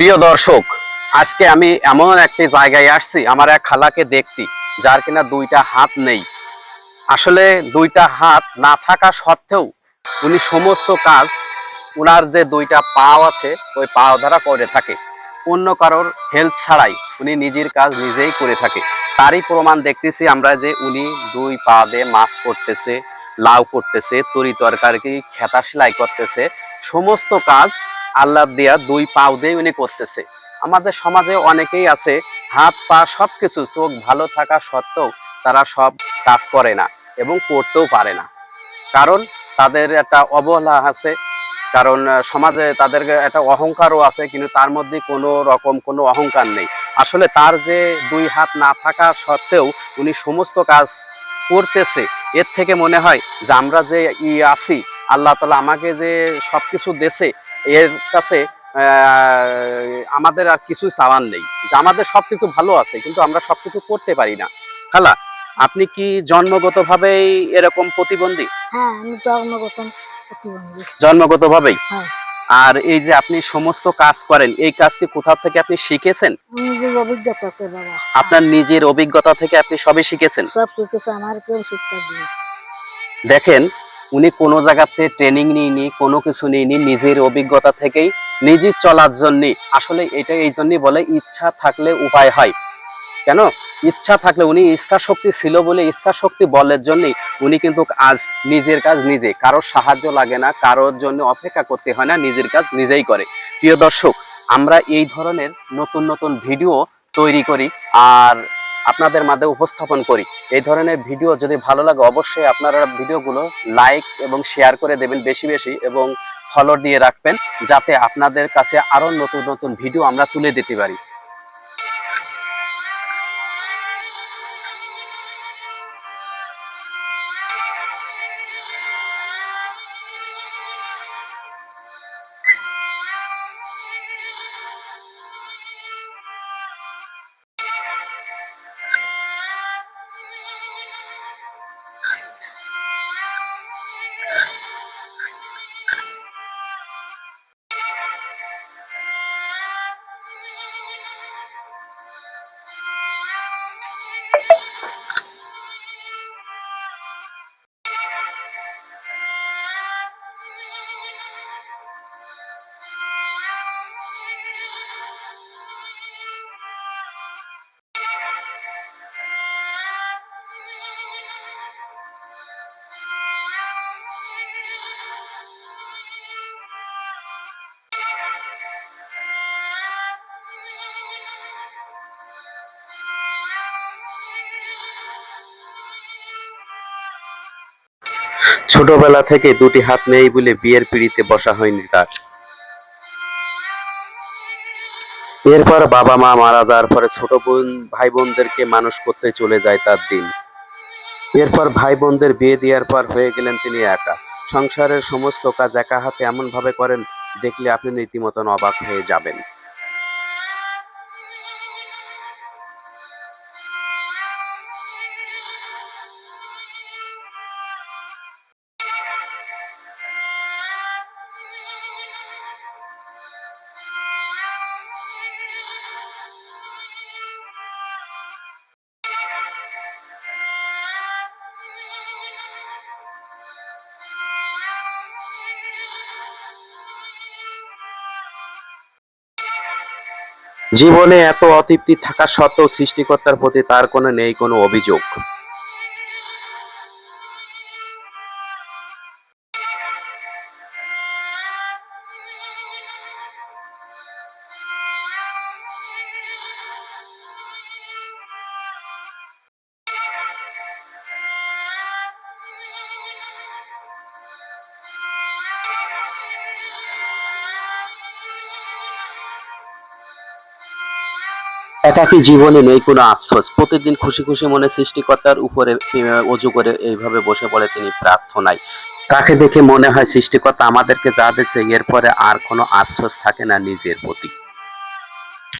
প্রিয় দর্শক, আজকে আমি এমন একটি জায়গায় আসছি, আমার এক খালাকে দেখতে, যার কিনা দুইটা হাত নেই। আসলে দুইটা হাত না থাকা সত্ত্বেও উনি সমস্ত কাজ, উনার যে দুইটা পাও আছে, ওই পাও দ্বারা করে থাকে। অন্য কারোর হেল্প ছাড়াই উনি নিজের কাজ নিজেই করে থাকে। তারই প্রমাণ দেখতেছি আমরা যে উনি দুই পা দিয়ে মাছ করতেছে, লাউ করতেছে, তরি তরকারি, খেতা সেলাই করতেছে, সমস্ত কাজ আল্লাহ দিয়া দুই পাও দিয়ে উনি করতেছে। আমাদের সমাজে অনেকেই আছে, হাত, পা সবকিছু, চোখ ভালো থাকা সত্ত্বেও তারা সব কাজ করে না এবং করতেও পারে না। কারণ তাদের একটা অবহেলা আছে, কারণ সমাজে তাদের একটা অহংকারও আছে, কিন্তু তার মধ্যে কোনো রকম কোনো অহংকার নেই। আসলে তার যে দুই হাত না থাকা সত্ত্বেও উনি সমস্ত কাজ করতেছে। এর থেকে মনে হয় যে আমরা যে ই আছি, আল্লাহ তালা আমাকে যে সবকিছু দেছে এর কাছে আমাদের আর কিছু চাওয়ার নেই। আমাদের সবকিছু ভালো আছে কিন্তু আমরা সবকিছু করতে পারি না। খালা আপনি কি জন্মগতভাবেই এরকম প্রতিবন্ধী? হ্যাঁ আমি জন্মগত প্রতিবন্ধী। জন্মগতভাবেই? হ্যাঁ। আর এই যে আপনি সমস্ত কাজ করেন এই কাজকে কোথাও থেকে আপনি শিখেছেন? নিজের অভিজ্ঞতাতে বাবা। আপনার নিজের অভিজ্ঞতা থেকে আপনি সবই শিখেছেন? সব কিছু আমার কেউ শিক্ষা দিয়ে দেখেন উনি কোনো জায়গাতে ট্রেনিং নিইনি, কোনো কিছু নিইনি, নিজের অভিজ্ঞতা থেকেই নিজে চলার জন্য। আসলে এটা এই জন্যই বলে ইচ্ছা থাকলে উপায় হয়। কেন? ইচ্ছা থাকলে উনি ইচ্ছা শক্তি ছিল বলে ইচ্ছা শক্তি বলের জন্যই উনি কিন্তু আজ নিজের কাজ নিজে। কারোর সাহায্য লাগে না, কারোর জন্য অপেক্ষা করতে হয় না, নিজের কাজ নিজেই করে। প্রিয় দর্শক, আমরা এই ধরনের নতুন নতুন ভিডিও তৈরি করি। আর আপনাদের মাঝে উপস্থাপন করি। এই ধরনের ভিডিও যদি ভালো লাগে, অবশ্যই আপনারা ভিডিওগুলো লাইক এবং শেয়ার করে দেবেন বেশি বেশি এবং ফলো দিয়ে রাখবেন, যাতে আপনাদের কাছে আরও নতুন নতুন ভিডিও আমরা তুলে দিতে পারি। ছোটবেলা থেকে দুটি হাত নেই বলে বিয়ের পিড়িতে বসা হয়নি তার। এরপর বাবা মা মারা যাওয়ার পরে ছোট বোন, ভাই বোনদেরকে মানুষ করতে চলে যায় তার দিন। এরপর ভাই বোনদের বিয়ে দেওয়ার পর হয়ে গেলেন তিনি একা। সংসারের সমস্ত কাজ একা হাতে এমন ভাবে করেন, দেখলে আপনি রীতিমতন অবাক হয়ে যাবেন। জীবনে এত অতৃপ্তি থাকা সত্ত্বেও সৃষ্টিকর্তার প্রতি তার কোনো নেই কোনো অভিযোগ। একাকী জীবনে নেই কোনো আফসোস। প্রতিদিন খুশি খুশি মনে সৃষ্টিকর্তার উপরে অজু করে এইভাবে বসে পড়ে তিনি প্রার্থনায়। তাকে দেখে মনে হয় সৃষ্টিকর্তা আমাদেরকে যা দিচ্ছে এরপরে আর কোনো আফসোস থাকে না নিজের প্রতি।